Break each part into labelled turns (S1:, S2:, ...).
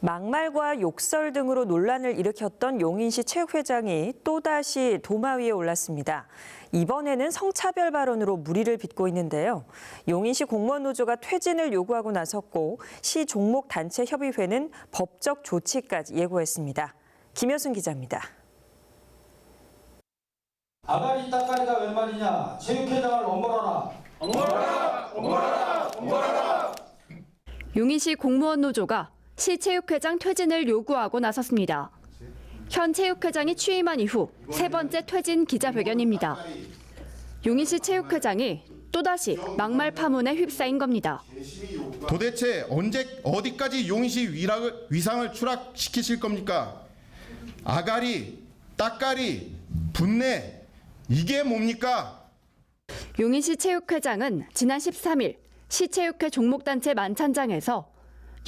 S1: 막말과 욕설 등으로 논란을 일으켰던 용인시 체육회장이 또다시 도마 위에 올랐습니다. 이번에는 성차별 발언으로 무리를 빚고 있는데요. 용인시 공무원 노조가 퇴진을 요구하고 나섰고 시 종목 단체 협의회는 법적 조치까지 예고했습니다. 김효순 기자입니다.
S2: 아가리 따까리가 웬 말이냐 체육회장을 엄벌하라
S3: 용인시 공무원 노조가 시 체육회장 퇴진을 요구하고 나섰습니다. 현 체육회장이 취임한 이후 세 번째 퇴진 기자회견입니다. 용인시 체육회장이 또다시 막말 파문에 휩싸인 겁니다.
S4: 도대체 언제 어디까지 용인시 위락을, 위상을 추락시키실 겁니까? 아가리, 따까리, 분내 이게 뭡니까?
S3: 용인시 체육회장은 지난 13일 시체육회 종목단체 만찬장에서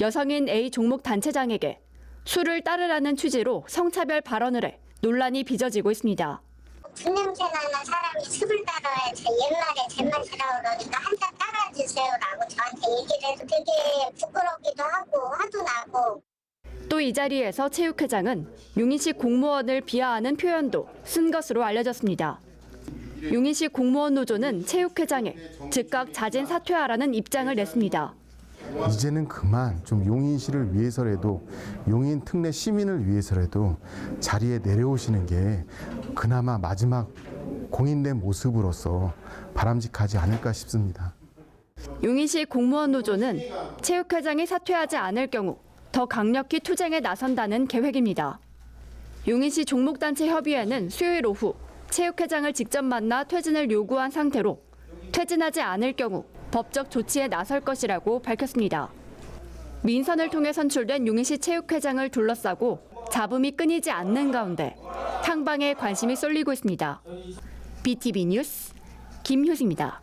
S3: 여성인 A 종목 단체장에게 술을 따르라는 취지로 성차별 발언을 해 논란이 빚어지고 있습니다.
S5: 분냄새 나는 사람이 술을 따라야 제 옛날에 잼만 지라고 그러니까 한 잔 따라주세요라고 저한테 얘기를 해서 되게 부끄럽기도 하고 화도 나고
S3: 또 이 자리에서 체육회장은 용인시 공무원을 비하하는 표현도 쓴 것으로 알려졌습니다. 용인시 공무원 노조는 체육회장에 즉각 자진 사퇴하라는 입장을 냈습니다.
S6: 이제는 그만 좀 용인시를 위해서라도 용인 특례 시민을 위해서라도 자리에 내려오시는 게 그나마 마지막 공인된 모습으로서 바람직하지 않을까 싶습니다.
S3: 용인시 공무원 노조는 체육회장이 사퇴하지 않을 경우 더 강력히 투쟁에 나선다는 계획입니다. 용인시 종목단체 협의회는 수요일 오후 체육회장을 직접 만나 퇴진을 요구한 상태로 퇴진하지 않을 경우 법적 조치에 나설 것이라고 밝혔습니다. 민선을 통해 선출된 용인시 체육회장을 둘러싸고 잡음이 끊이지 않는 가운데 향방에 관심이 쏠리고 있습니다. BTV 뉴스 김효수입니다.